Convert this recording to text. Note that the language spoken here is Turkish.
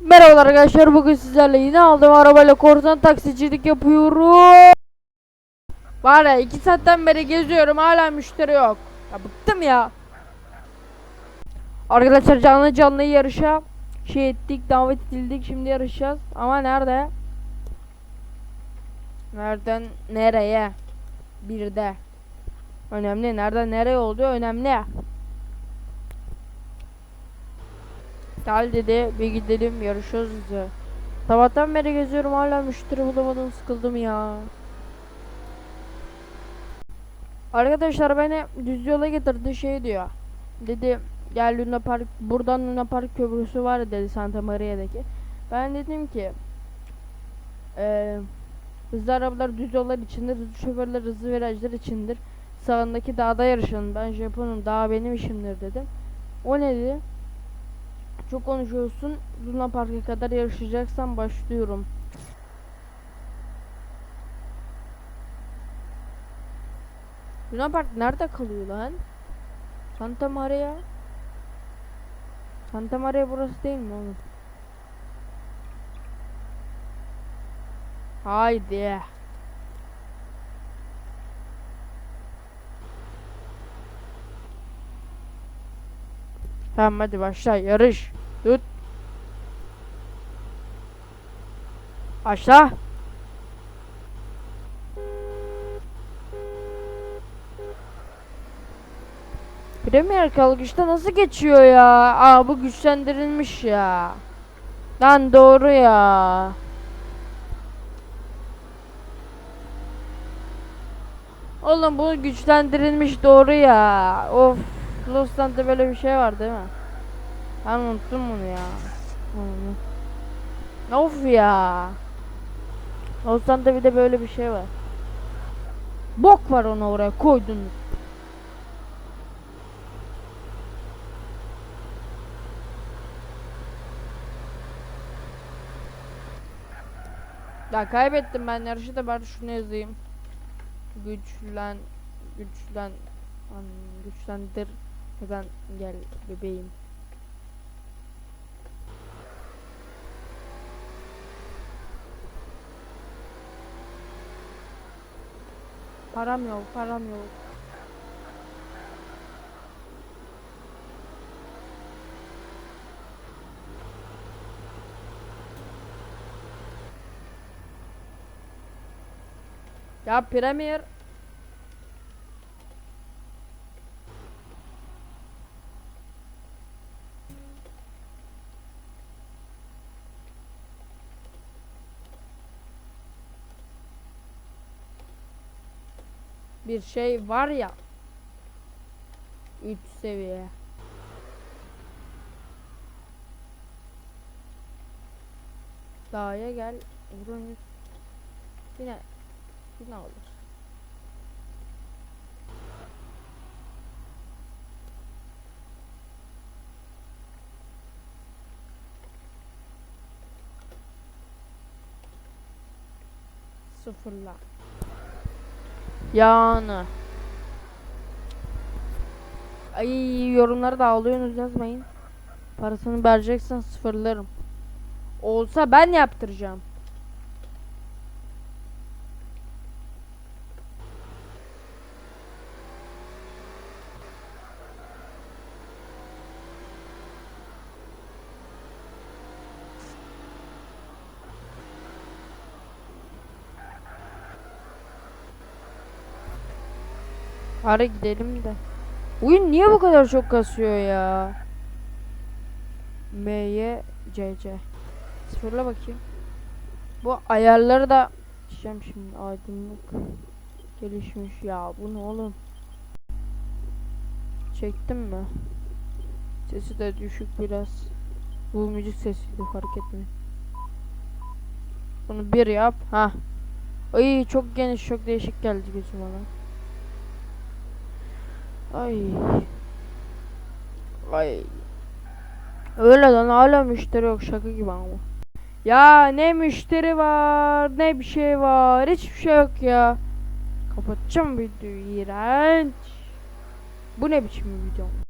Merhabalar arkadaşlar bugün sizlerle yine aldığım arabayla korsan taksicilik yapıyorum. Var ya 2 saatten beri geziyorum hala müşteri yok. Ya bıktım ya. Arkadaşlar canlı canlı yarışa şey ettik davet edildik şimdi yarışacağız ama nerede? Nereden nereye? Bir de. Önemli nereden nereye oldu önemli. Gel dedi bir gidelim yarışıyoruz dedi. Sabahtan beri geziyorum hala müşteri bulamadım sıkıldım ya. Arkadaşlar beni düz yola getirdi şey diyor. Dedi gel Luna Park buradan Luna Park köprüsü var dedi Santa Maria'daki. Ben dedim ki eee hızlı arabalar düz yollar içindir, hızlı şoförler hızlı virajlar içindir. Sağındaki dağda yarışalım ben Japonum dağ benim işimdir dedim. O ne dedi? Çok konuşuyorsun. Luna Park'a kadar yarışacaksan başlıyorum. Luna Park nerede kalıyor lan? Santa Maria. Santa Maria burası değil mi oğlum? Haydi. Tamam hadi başla yarış. Tut. Başla. Premier kalkışta nasıl geçiyor ya? Aa bu güçlendirilmiş ya. Lan doğru ya. Oğlum bu güçlendirilmiş doğru ya. Of. Los Santos böyle bir şey var değil mi? Ben unuttum bunu ya. Of ya. Los Santos bir de böyle bir şey var. Bok var ona oraya koydunuz. Ya kaybettim ben yarışı da bari şunu yazayım. Güçlen güçlen güçlendir neden gel bebeğim. Param yok, param yok. Ya Premier bir şey var ya 3 seviye. Dağa gel vurun. Yine yine olur. Sıfırla Yani. Ay yorumları da alıyorsunuz yazmayın. Parasını vereceksen sıfırlarım. Olsa ben yaptıracağım. Hadi gidelim de. Oyun niye bu kadar çok kasıyor ya? M, Y, C, C. Sıfırla bakayım. Bu ayarları da Diyeceğim şimdi. Aydınlık gelişmiş. Ya bu ne oğlum? Çektim mi? Sesi de düşük biraz. Bu müzik sesiydi fark etmeyin bunu bir yap. Ha. Ay çok geniş çok değişik geldi gözüme lan Ay. Ay. Öyle lan hala müşteri yok şaka gibi ama. Ya ne müşteri var ne bir şey var hiçbir şey yok ya. Kapatacağım videoyu iğrenç. Bu ne biçim bir video?